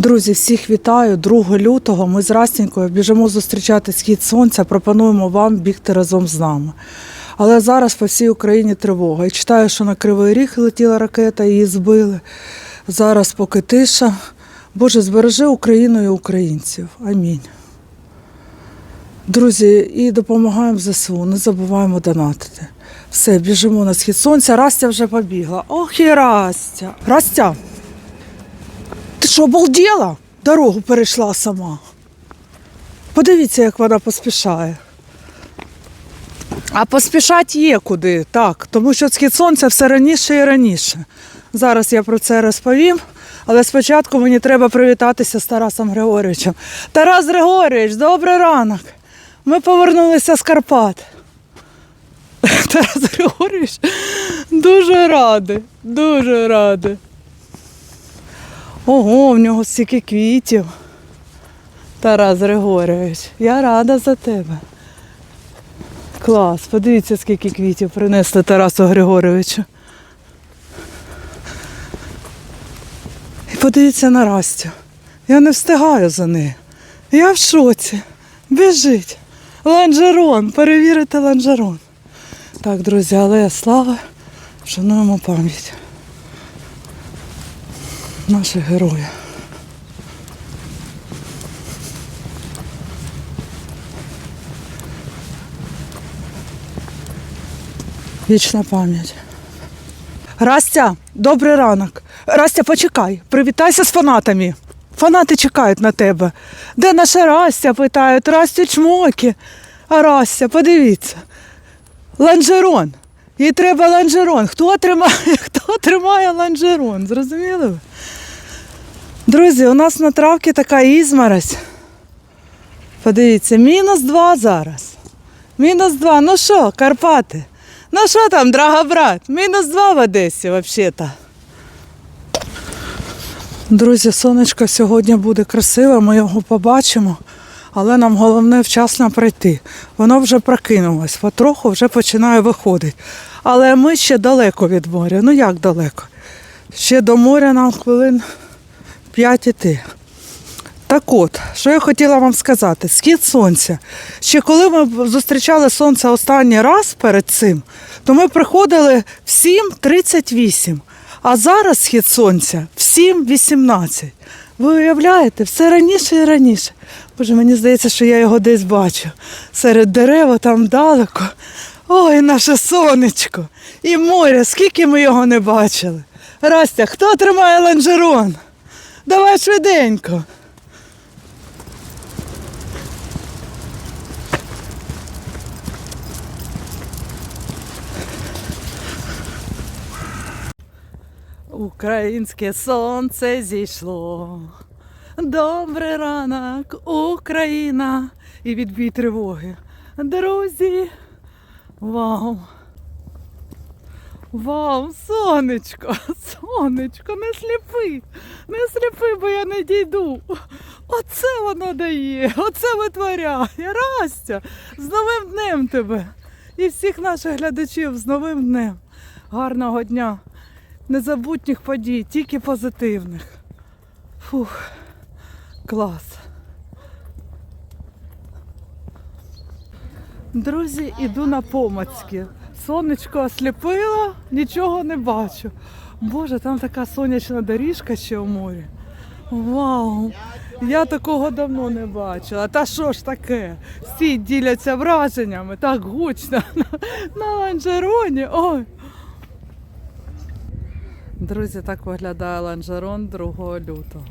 Друзі, всіх вітаю. 2 лютого ми з Растінькою біжимо зустрічати схід сонця. Пропонуємо вам бігти разом з нами. Але зараз по всій Україні тривога. І читаю, що на Кривий Ріг летіла ракета, її збили. Зараз поки тиша. Боже, збережи Україну і українців. Амінь. Друзі, і допомагаємо ЗСУ, не забуваємо донатити. Все, біжимо на схід сонця. Растя вже побігла. Ох і Растя. Растя, ти що, обалділа? Дорогу перейшла сама. Подивіться, як вона поспішає. А поспішати є куди, так, тому що схід сонця все раніше і раніше. Зараз я про це розповім, але спочатку мені треба привітатися з Тарасом Григорьовичем. Тарас Григорьович, добрий ранок. Ми повернулися з Карпат. Тарас Григорьович дуже радий, дуже радий. Ого, в нього стільки квітів. Тарас Григорьович, я рада за тебе. Клас, подивіться, скільки квітів принесли Тарасу Григоровичу. І подивіться на Растю. Я не встигаю за нею. Я в шоці. Біжить. Ланжерон, перевірити ланжерон. Так, друзі, але слава, шануємо пам'ять наших героїв. Вічна пам'ять. Растя, добрий ранок. Растя, почекай, привітайся з фанатами. Фанати чекають на тебе. Де наша Растя? питають, Растю чмоки. А Растя, подивіться. Ланжерон. Їй треба ланжерон. Хто тримає, хто тримає ланжерон? Зрозуміли ви? Друзі, у нас на травці така ізморозь. Подивіться, мінус два зараз. Мінус два. Ну що, Карпати? Ну що там, драга брат? Мінус два в Одесі, взагалі-то. Друзі, сонечко сьогодні буде красиве, ми його побачимо, але нам головне вчасно прийти. Воно вже прокинулось, потроху вже починає виходити. Але ми ще далеко від моря. Ну як далеко? Ще до моря нам хвилин 5 іти. Так от, що я хотіла вам сказати, схід сонця. Ще коли ми зустрічали сонце останній раз перед цим, то ми приходили в 7.38, а зараз схід сонця в 7.18. Ви уявляєте, все раніше і раніше. Боже, мені здається, що я його десь бачу. Серед дерева там далеко. Ой, наше сонечко. І море, скільки ми його не бачили. Растя, хто тримає ланжерон? Давай швиденько. Українське сонце зійшло. Добрий ранок, Україна. І відбій тривоги. Друзі. Вау. Вау, сонечко, сонечко, не сліпи, не сліпи, бо я не дійду. Оце воно дає, оце витворяє. Растя, з новим днем тебе. І всіх наших глядачів з новим днем. Гарного дня, незабутніх подій, тільки позитивних. Фух, клас. Друзі, іду на помацьки. Сонечко осліпило, нічого не бачу. Боже, там така сонячна доріжка ще у морі. Вау! Я такого давно не бачила. Та що ж таке? Всі діляться враженнями, так гучно на, ланжероні. Ой. Друзі, так виглядає ланжерон 2 лютого.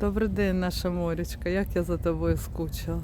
Добрий день, наша морічка. Як я за тобою скучила.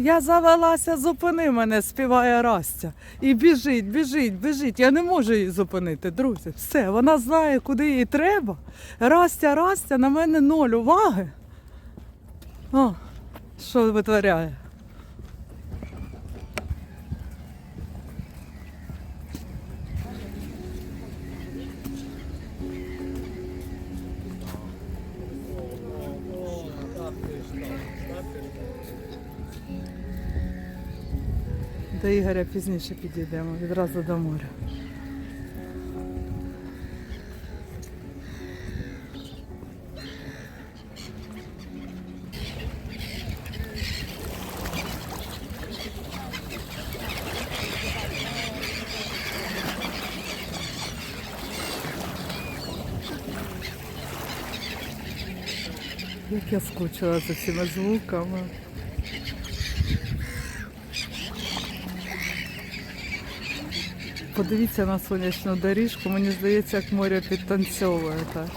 Я завелася, зупини мене, співає Растя. І біжить, біжить, біжить. Я не можу її зупинити, друзі. Все, вона знає, куди їй треба. Растя, Растя, на мене ноль уваги. О, що витворяє? Ігоря пізніше підійдемо, відразу до моря. Як я скучила за цими звуками. Подивіться на сонячну доріжку, мені здається, як море підтанцьовує так.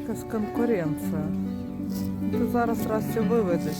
Якась конкуренція. Ти зараз раз все виведеш.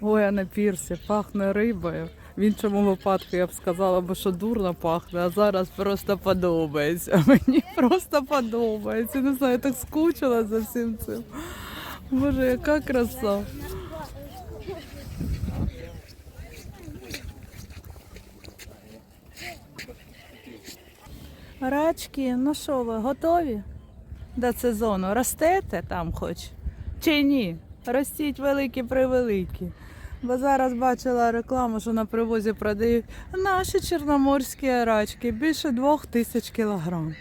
Ой, а на пірсі пахне рибою. В іншому випадку я б сказала, бо що дурно пахне, а зараз просто подобається. Мені просто подобається. Не знаю, я так скучила за всім цим. Боже, яка краса. Рачки, ну що ви, готові до сезону? Ростете там хоч? Чи ні? Ростіть великі превеликі. Бо зараз бачила рекламу, що на привозі продають наші чорноморські рачки більше двох тисяч кілограм.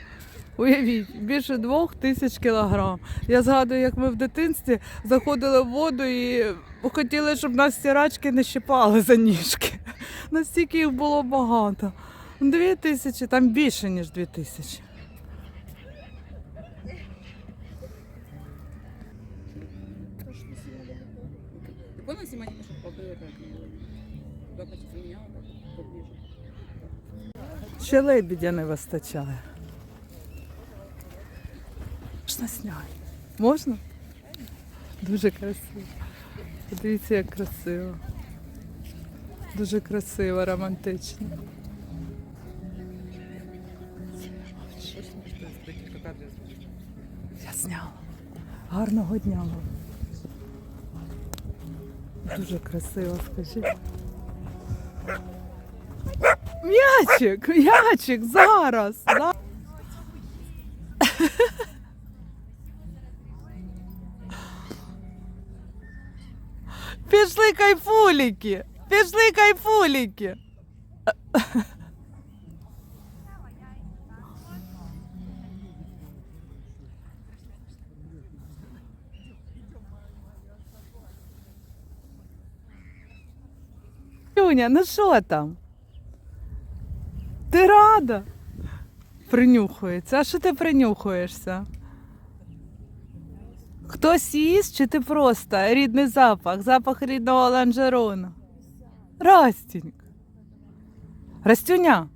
Уявіть, більше двох тисяч кілограм. Я згадую, як ми в дитинстві заходили в воду і хотіли, щоб нас ці рачки не щипали за ніжки. Настільки їх було багато. Дві тисячі, там більше, ніж дві тисячі. Ще лебідя не вистачає. Можна сняти? Можна? Дуже красиво. Подивіться, як красиво. Дуже красиво, романтично. Я зняла. Гарного дня вам. Дуже красиво, скажіть. М'ячик, м'ячик, зараз. за- Пішли кайфуліки! Пішли кайфуліки! Юня, ну що там? Ти рада? Принюхується. А що ти принюхуєшся? Хтось їсть чи ти просто рідний запах, запах рідного ланжерона? Растінька. Растюня,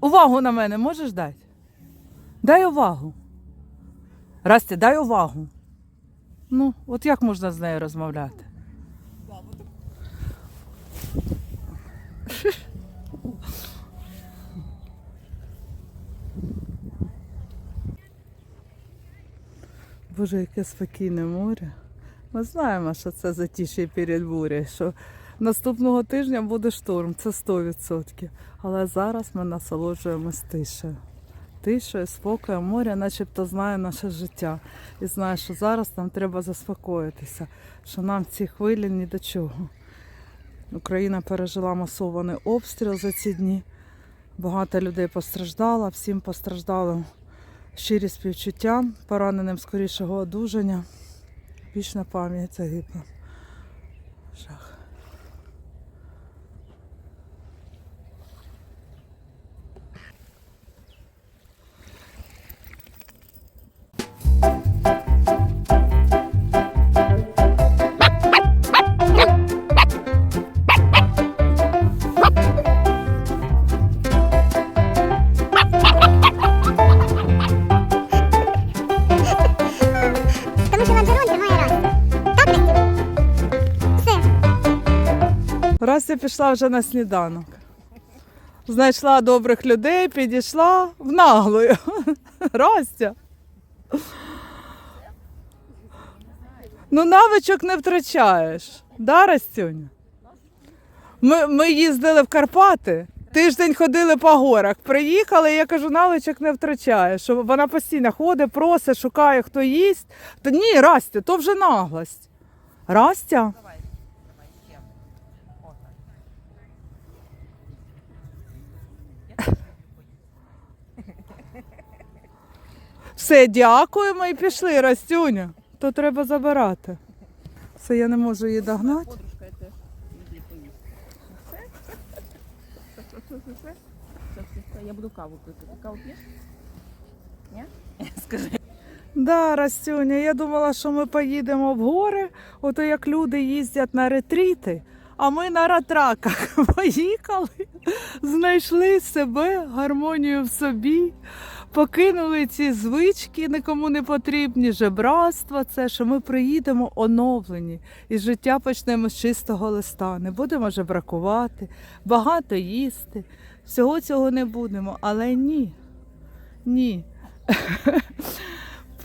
увагу на мене можеш дати? Дай увагу. Расті, дай увагу. Ну, от як можна з нею розмовляти? Боже, яке спокійне море. Ми знаємо, що це затиші перед бурею, що наступного тижня буде шторм, це 100%. Але зараз ми насолоджуємось тишею. Тишею, спокоєм, море начебто знає наше життя. І знає, що зараз нам треба заспокоїтися, що нам ці хвилі ні до чого. Україна пережила масований обстріл за ці дні. Багато людей постраждало, всім постраждало щирі співчуття, пораненим скорішого одужання. Вічна пам'ять загибла. Жах. Растя пішла вже на сніданок. Знайшла добрих людей, підійшла в наглою. Растя. Ну, навичок не втрачаєш. Да, Растюня? Ми, ми їздили в Карпати, тиждень ходили по горах. Приїхали, я кажу, навичок не втрачаєш. Вона постійно ходить, просить, шукає, хто їсть. Та ні, Растя, то вже наглость. Растя? Все, дякуємо і пішли, Растюня. То треба забирати. Все, я не можу її догнати. Я буду каву пити. Каву п'єш? Ні? Скажи. Да, Растюня, я думала, що ми поїдемо в гори, ото як люди їздять на ретріти, а ми на ратраках поїхали, знайшли себе, гармонію в собі, покинули ці звички, нікому не потрібні, жебратство, це, що ми приїдемо оновлені, і життя почнемо з чистого листа. Не будемо жебракувати, багато їсти. Всього цього не будемо, але ні. Ні.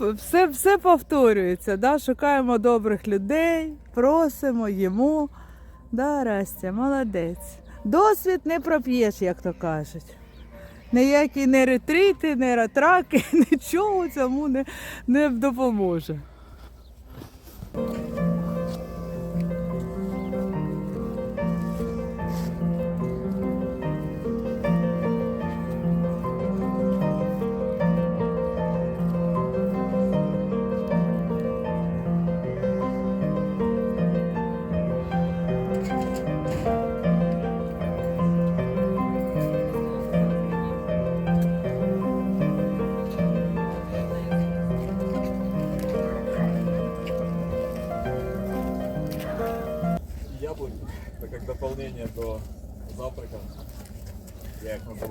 все, все повторюється. Да? Шукаємо добрих людей, просимо, їмо. Да, Растя, молодець. Досвід не проп'єш, як то кажуть. Ніякі не ретрити, не ратраки, нічого цьому не, не допоможе.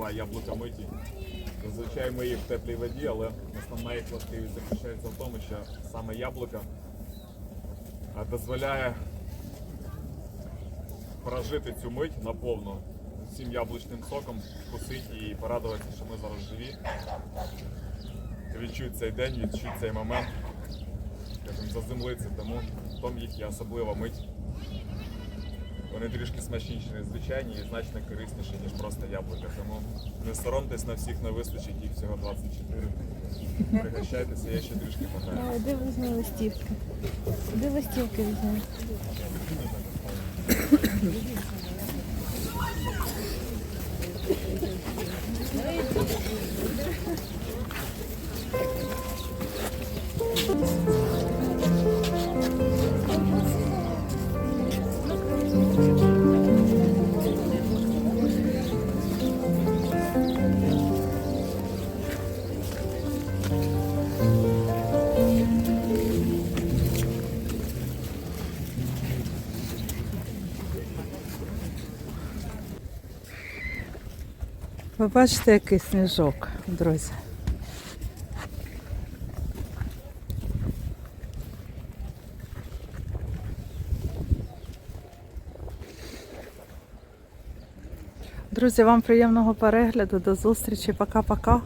Їх яблука миті. Зазвичай ми їх в теплій воді, але основна їх властивість заключається в тому, що саме яблука дозволяє прожити цю мить наповну всім яблучним соком, вкусити і порадуватися, що ми зараз живі. відчути цей день, відчути цей момент. Скажімо, заземлитися, тому в тому їх є особлива мить. Вони трішки смачніші, ніж звичайні і значно корисніші, ніж просто яблука. Тому не соромтесь на всіх не вистачить, їх всього 24. Пригощайтеся, я ще трішки. Ой, де візьме листівки? Де листівки візьме? Ви бачите, який сніжок, друзі. Друзі, вам приємного перегляду. До зустрічі. Пока-пока.